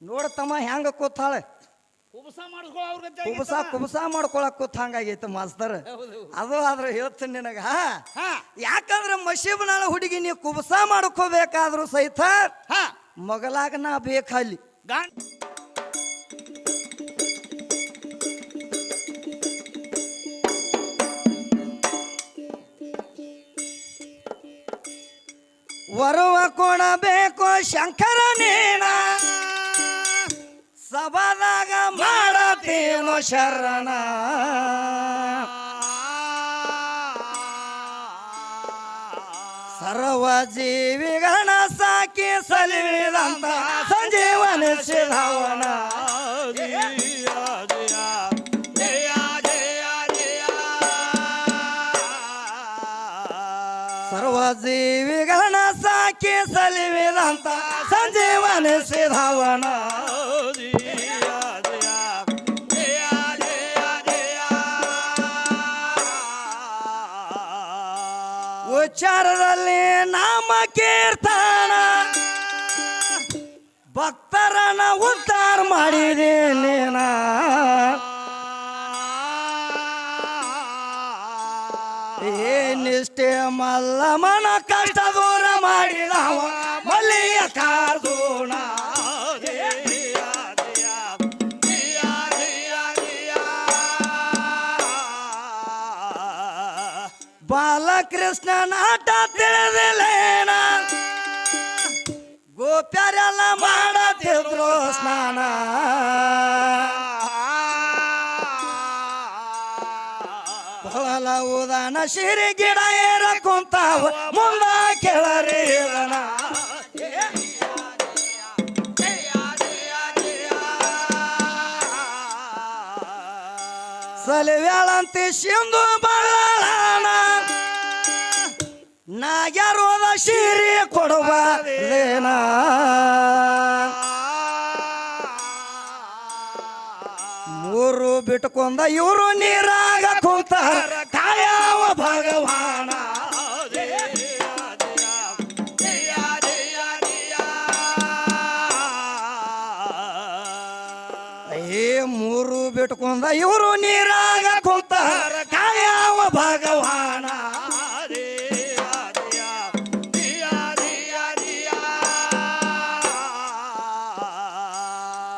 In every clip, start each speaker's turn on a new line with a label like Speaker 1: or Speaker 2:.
Speaker 1: ನೋಡತಮ್ಮ ಹೆಂಗ ಕೂತಾಳೆ.
Speaker 2: ಕುಬಸ ಅವ್ರ
Speaker 1: ಕುಬಸ ಕುಬಸ ಮಾಡ್ಕೊಳಕ್ ಕೂತ್ ಹಂಗಾಗೈತೆ ಮಾಸ್ತರ್. ಅದು ಆದ್ರೆ ಹೇಳ್ತೀನಿ ನಿನಗ.
Speaker 2: ಹಾ.
Speaker 1: ಯಾಕಂದ್ರೆ ಮಶೀಬನಾಳ ಹುಡುಗಿ ನೀವು ಕುಬಸ ಮಾಡ್ಕೋಬೇಕಾದ್ರು ಸಹಿತ
Speaker 2: ಹಾ.
Speaker 1: ಮಗಲಾಗ ನಾ ಬೇಕಲ್ಲಿ ವರುವ ಶಂಕರ ಶಂಕರನೇನ. ಸಭಾದಾಗ ಮಾಡತೇನೋ ಶರಣ. ಸರ್ವ ಜೀವಿಗಳನ್ನ ಸಾಕಿ ಸಲಿದಂತ ಸಂಜೀವನ ಸಿಧವನ ಸರ್ವ ಜೀವಿಗಳನ್ನ ಸಾಕಿ ಸಲಿವಿದಂತ ಸಂಜೀವನ ಸಿಧವನ ಉಚ್ಚಾರದಲ್ಲಿ ನಾಮ ಕೀರ್ತನ. ಭಕ್ತರನ್ನ ಉದ್ಧಾರ ಮಾಡಿದೆ ನೀನ. ಏನಿಷ್ಟೇ ಮಲ್ಲಮನ ಕಷ್ಟ ದೂರ ಮಾಡಿದವ ಮಲ್ಲಿಯ ಕಾರ್ದೂಣ ಬಾಲಕೃಷ್ಣ ನಾಟ ತಿಳಿದಿಲ್ಲೇನ? ಗೋಪ್ಯರೆಲ್ಲ ಮಾಡತಿದ್ರು ಸ್ನಾನ. ಹೊಲ ಉದಾನ ಸಿರಿ ಗಿಡ ಏರ ಕುಂತಾವ, ಮುಂದ ಕೆಳರಿ ಸಲಿವ್ಯಾಳಂತಿ ಸಿಂಧು ಬಳ್ಳಾಳನ ನಾಗ್ಯಾರೋದ ಸೀರೆ ಕೊಡುವ ಮೂರು ಬಿಟ್ಕೊಂಡ ಇವರು ನೀರಾಗ ಕುಂತಾರ. ಕಾಯವ ಭಗವಾನ. ಏ, ಮೂರು ಬಿಟ್ಕೊಂಡ ಇವರು ನೀರಾಗ ಕುಂತಾರ. ಕಾಯವ ಭಗವಾನ.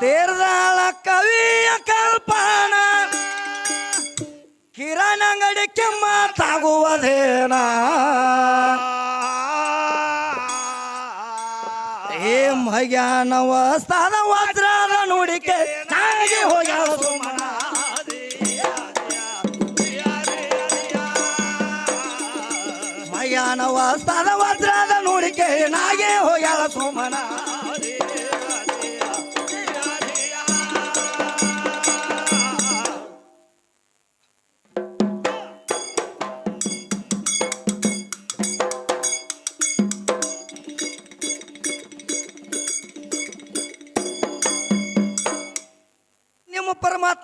Speaker 1: ತೇರ್ದಾಳ ಕವಿಯ ಕಲ್ಪನ. ಕಿರಣ ಅಂಗಡಿ ಕೆಮ್ಮ ಏ ಮಗ್ಯಾನವ ಸ್ಥಾನ ವಜ್ರದ ನುಡಿಕೆ ನಾಗಿ ಹೋಗ್ಯಾಳ ಸುಮನ. ಮಗ್ಯಾನವ ಸ್ಥಾನ ವಜ್ರದ ನುಡಿಕೆ ನಾಗೆ ಹೋಗ್ಯಾಳ ಸುಮನ.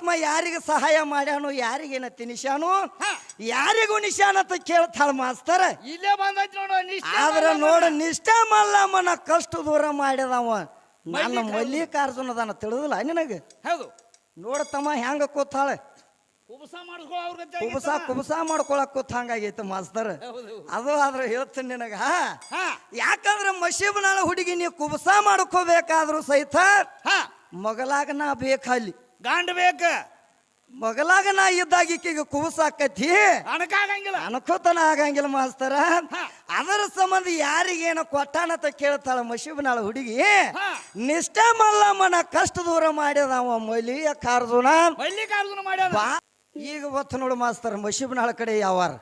Speaker 1: ಪರಮಾತ್ಮ ಯಾರಿಗೆ ಸಹಾಯ ಮಾಡ್ಯಾನು ಯಾರಿಗೇನ ತಿನಿಸ್ಯಾನು. ಯಾರಿಗೂ ನಿಶಾನ ಅಂತ ಕೇಳ್ತಾಳ ಮಾಸ್ತರ.
Speaker 2: ಇಲ್ಲೇ ಬಂದೈತಿ ನೋಡು ನಿಷ್ಠೆ
Speaker 1: ಆದ್ರ. ನೋಡ ನಿಷ್ಠ ಮಲ್ಲಮ್ಮನ ಕಷ್ಟ ದೂರ ಮಾಡಿದವ ನನ್ನ
Speaker 2: ಮಲ್ಲಿಕಾರ್ಜುನ.
Speaker 1: ಅದನ್ನ ತಿಳಿದಿಲ್ಲ ನಿನಗೆ?
Speaker 2: ಹೌದು.
Speaker 1: ನೋಡತಮ್ಮ ಹೆಂಗ ಕೂತಾಳ.
Speaker 2: ಕುಬಸ ಮಾಡಿಸ್ಕೊ ಅವ್ರ ಗತಿ
Speaker 1: ಕುಬಸ ಕುಬಸ ಮಾಡ್ಕೊಳಕ್ ಕೂತ್ ಹಂಗಾಗೈತೆ ಮಾಸ್ತರ್.
Speaker 2: ಹೌದು
Speaker 1: ಅದು ಆದ್ರೆ ಹೇಳ್ತೀನಿ ನಿನಗ
Speaker 2: ಹಾ.
Speaker 1: ಯಾಕಂದ್ರೆ ನಾಳೆ ಹುಡುಗಿ ನೀವು ಕುಬಸ ಮಾಡ್ಕೋಬೇಕಾದ್ರು ಸಹಿತ
Speaker 2: ಹಾ.
Speaker 1: ಮಗಲಾಗ ನಾ ಬೇಕಲ್ಲಿ
Speaker 2: ಗಾಂಡ್ ಬೇಕ.
Speaker 1: ಮಗಲಾಗ ನಾ ಇದ್ದಾಗ ಈಕಿಗೆ ಕುಬಸಾಕತಿ
Speaker 2: ಅನಕಾಗಂಗಿಲ್ಲ
Speaker 1: ಅನ್ಕೋತನ ಆಗಂಗಿಲ್ಲ ಮಾಸ್ತರ. ಅದರ ಸಂಬಂಧ ಯಾರಿಗೇನ ಕೊಟ್ಟಾನತ ಕೇಳ್ತಾಳ ಮಶಿಬನಾಳ ಹುಡುಗಿ. ನಿಷ್ಠೆ ಮಲ್ಲಮ್ಮನ ಕಷ್ಟ ದೂರ ಮಾಡ್ಯದ ಅವ ಕಾರ್ಜುನ
Speaker 2: ಮಲ್ಲಿಕಾರ್ಜುನ ಮಾಡ್ಯಾನ.
Speaker 1: ಬಾ. ಈಗ ಒತ್ತು ನೋಡು ಮಾಸ್ತರ್ ಮಶಿಬನಾಳ ಕಡೆ ಯಾವಾರ.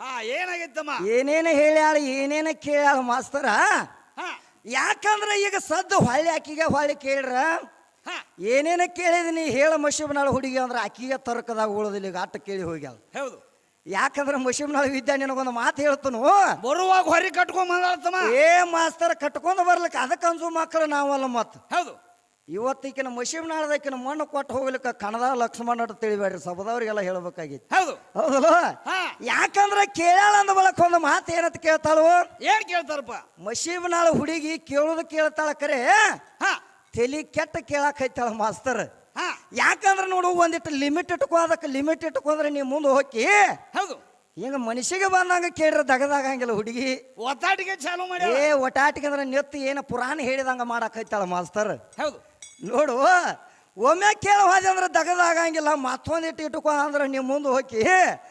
Speaker 2: ಹಾ ಏನಾಗಿತ್ತಮ್ಮ?
Speaker 1: ಏನೇನು ಹೇಳ್ಯಾಳ ಏನೇನ ಕೇಳ್ಯಾಳ ಮಾಸ್ತರ. ಯಾಕಂದ್ರೆ ಈಗ ಸದ್ದು ಹೊಳ್ಳಿ ಆಕಿಗೆ ಹೊಳ್ಳಿ ಕೇಳ್ರ. ಏನೇನ ಕೇಳಿದೀನಿ ಹೇಳ ಮಶೀಬನಾಳ ಹುಡುಗಿ ಅಂದ್ರೆ ಆಕಿಗೆ ತರ್ಕದಾಗ ಉಳೋದಿಲ್ಲ ಈಗ ಆಟ ಕೇಳಿ ಹೋಗ್ಯಾಳ.
Speaker 2: ಹೌದು.
Speaker 1: ಯಾಕಂದ್ರೆ ಮಶೀಬ್ನಾಳ ವಿದ್ಯಾ ನಿನಗೊಂದು ಮಾತು ಹೇಳ್ತನು.
Speaker 2: ಬರುವಾಗ ಹೊರಗೆ ಕಟ್ಕೊಂಡ್
Speaker 1: ಏ ಮಾಸ್ತರ್ ಕಟ್ಕೊಂಡು ಬರ್ಲಿಕ್ಕೆ ಅದಕ್ಕೆ ಅಂಜು ಮಕ್ಕಳು ನಾವಲ್ಲ ಮತ್ತೆ
Speaker 2: ಹೌದು.
Speaker 1: ಇವತ್ತಿಕಿನ ಮಶೀಬ್ನಾಳದಕ್ಕಿನ ಮಣ್ಣು ಕೊಟ್ಟು ಹೋಗ್ಲಿಕ್ಕೆ ಕಣದ ಲಕ್ಷ್ಮಣ ಅಂತ ತಿಳಿಬೇಡ್ರಿ ಸಬದವ್ರಿಗೆಲ್ಲ ಹೇಳ್ಬೇಕಾಗಿತ್ತು
Speaker 2: ಹೌದು.
Speaker 1: ಹೌದಲ್ಲ? ಯಾಕಂದ್ರೆ ಕೇಳಾಳ ಅಂದ ಬಳಕ ಒಂದು ಮಾತು ಏನಂತ ಕೇಳ್ತಾಳು?
Speaker 2: ಏನ್ ಕೇಳ್ತಾರಪ್ಪ?
Speaker 1: ಮಶೀಬ್ನಾಳ ಹುಡುಗಿ ಕೇಳೋದು ಕೇಳ್ತಾಳ ಕರೆ.
Speaker 2: ಹಾ.
Speaker 1: ತಲಿ ಕೆಟ್ಟ ಕೇಳಾಕೈತಾಳ ಮಾಸ್ತರ್.
Speaker 2: ಹಾ.
Speaker 1: ಯಾಕಂದ್ರೆ ನೋಡು ಒಂದಿಟ್ಟು ಲಿಮಿಟ್ ಇಟ್ಕೋ ಅದಕ್ಕೆ ಲಿಮಿಟ್ ಇಟ್ಕೊಂಡ್ರೆ ನೀವು ಮುಂದೆ ಹೋಗಿ
Speaker 2: ಹೌದು.
Speaker 1: ಈಗ ಮನುಷ್ಯಗೆ ಬಂದಂಗ ಕೇಳ್ರ ದಗದಾಗಂಗಿಲ್ಲ ಹುಡುಗಿ.
Speaker 2: ಒಟಾಟಿಗೆ ಚಾಲು ಮಾಡಿ
Speaker 1: ಏ ಒಟಾಟಿಗೆ ಅಂದ್ರೆ ನೆತ್ತು ಏನು ಪುರಾಣ ಹೇಳಿದಂಗ ಮಾಡಾಕೈತಾಳ ಮಾಸ್ತರ್.
Speaker 2: ಹೌದು.
Speaker 1: ನೋಡು ಒಮ್ಮೆ ಕೇಳ ಹೋದೆ ಅಂದ್ರೆ ದಗದಾಗಂಗಿಲ್ಲ ಮತ್ತೊಂದಿಟ್ಟು ಇಟ್ಕೋ ಅಂದ್ರೆ ನೀವು ಮುಂದೆ ಹೋಗಿ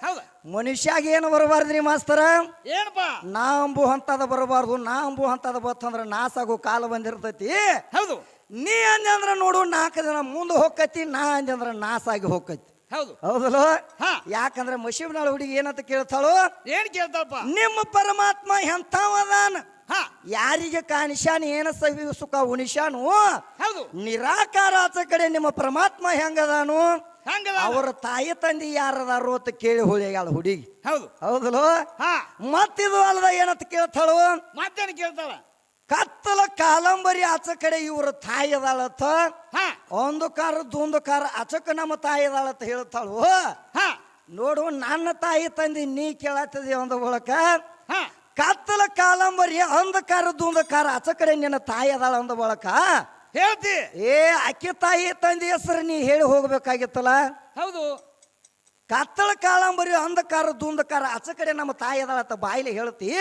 Speaker 2: ಹೌದು.
Speaker 1: ಮನುಷ್ಯಾಗ ಏನು ಬರಬಾರ್ದ್ರಿ ಮಾಸ್ತರ?
Speaker 2: ಏನಪ್ಪ?
Speaker 1: ನಾ ಅಂಬು ಹಂತದ ಬರಬಾರ್ದು ನಾ ಅಂಬು ಹಂತದ ಬತ್ತಂದ್ರೆ ನಾಸಾಗು ಕಾಲ ಬಂದಿರ್ತೈತಿ.
Speaker 2: ಹೌದು.
Speaker 1: ನೀ ಅಂದೆ ಅಂದ್ರೆ ನೋಡು ನಾಲ್ಕು ದಿನ ಮುಂದೆ ಹೋಗ್ಕತಿ ನಾ ಅಂದೆ ಅಂದ್ರೆ ನಾಸಾಗಿ ಹೋಗ್ಕತಿ
Speaker 2: ಹೌದು.
Speaker 1: ಹೌದಲ್ಲ?
Speaker 2: ಹಾ.
Speaker 1: ಯಾಕಂದ್ರೆ ಮಶೀಬ್ನಾಳ ಹುಡುಗಿ ಏನಂತ ಕೇಳ್ತಾಳು?
Speaker 2: ಏನ್ ಕೇಳ್ತಾಳಪ್ಪ?
Speaker 1: ನಿಮ್ಮ ಪರಮಾತ್ಮ ಎಂಥವದಾನ
Speaker 2: ಹಾ.
Speaker 1: ಯಾರಿಗೆ ಕಾಣಿಶಾನ ಏನ ಸವಿ ಸುಖ ಉಣಿಶಾನು
Speaker 2: ಹೌದು.
Speaker 1: ನಿರಾಕಾರ ಆಚ ಕಡೆ ನಿಮ್ಮ ಪರಮಾತ್ಮ ಹೆಂಗದಾನು?
Speaker 2: ಹಂಗದ
Speaker 1: ಅವರ ತಾಯಿ ತಂದೆ ಯಾರದಾರು ಅಂತ ಕೇಳಿ ಹುಳಿಯಾಳ ಹುಡುಗಿ.
Speaker 2: ಹೌದು.
Speaker 1: ಹೌದಲ್ಲ?
Speaker 2: ಹಾ.
Speaker 1: ಮತ್ತಿದು ಅಲ್ಲದ ಏನಂತ ಕೇಳ್ತಾಳು?
Speaker 2: ಮತ್ತೇನು ಕೇಳ್ತಾಳ?
Speaker 1: ಕತ್ತಲ ಕಾಲಂಬರಿ ಆಚ ಕಡೆ ಇವ್ರ ತಾಯಿ ಅದಾಳತ್ತ.
Speaker 2: ಹಾ.
Speaker 1: ಒಂದು ಕಾರ ದೊಂದು ಕಾರ ಅಚಕ ನಮ್ಮ ತಾಯಿ ಅದಾಳತ್ತ ಹೇಳ್ತಾಳು.
Speaker 2: ಹಾ.
Speaker 1: ನೋಡು ನನ್ನ ತಾಯಿ ತಂದಿ ನೀ ಕೇಳತ್ತದಿ ಒಂದು ಬಳಕ. ಕತ್ತಲ ಕಾಲಂಬರಿ ಅಂಧಕಾರ ಧೂಂಧಕಾರ ಅಚ ಕಡೆ ನಿನ್ನ ತಾಯಿ ಅದಾಳ ಅಂದ ಬಳಕ.
Speaker 2: ಹೇಳ್ತಿ.
Speaker 1: ಏ ಅಕ್ಕಿ ತಾಯಿ ತಂದಿ ಹೆಸರು ನೀ ಹೇಳಿ ಹೋಗ್ಬೇಕಾಗಿತ್ತಲ್ಲ.
Speaker 2: ಹೌದು.
Speaker 1: ಕತ್ತಲ ಕಾಲಂಬರಿ ಅಂಧಕಾರ ಧೂಂಧಕಾರ ಅಚ ಕಡೆ ನಮ್ಮ ತಾಯಿ ಅದಾಳತ್ತ ಬಾಯಿಲಿ ಹೇಳ್ತಿ.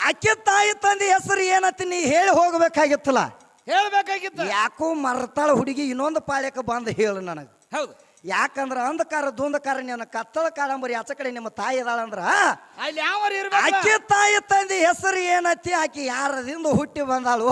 Speaker 1: ಅಕ್ಕಿ ತಾಯಿ ತಂದೆ ಹೆಸರು ಏನತ್ತಿ ನೀ ಹೇಳಿ ಹೋಗ್ಬೇಕಾಗಿತ್ತಲ್ಲ?
Speaker 2: ಹೇಳ್ಬೇಕಾಗಿತ್ತು.
Speaker 1: ಯಾಕೋ ಮರ್ತಾಳ ಹುಡುಗಿ ಇನ್ನೊಂದು ಪಾಳ್ಯಕ್ಕೆ ಬಂದು ಹೇಳು ನನಗೆ.
Speaker 2: ಹೌದು.
Speaker 1: ಯಾಕಂದ್ರ ಅಂಧಕಾರ ಧೂಂಧಕಾರ ನಿನ್ನ ಕತ್ತಲ ಕಾದಂಬರಿ ಆಚ ಕಡೆ ನಿಮ್ಮ ತಾಯಿ ಅದಾಳಂದ್ರ
Speaker 2: ಅಲ್ಲಿ ಯಾವ
Speaker 1: ಆಕೆ ತಾಯಿ ತಂದೆ ಹೆಸರು ಏನತ್ತಿ ಆಕೆ ಯಾರದಿಂದ ಹುಟ್ಟಿ ಬಂದಾಳು?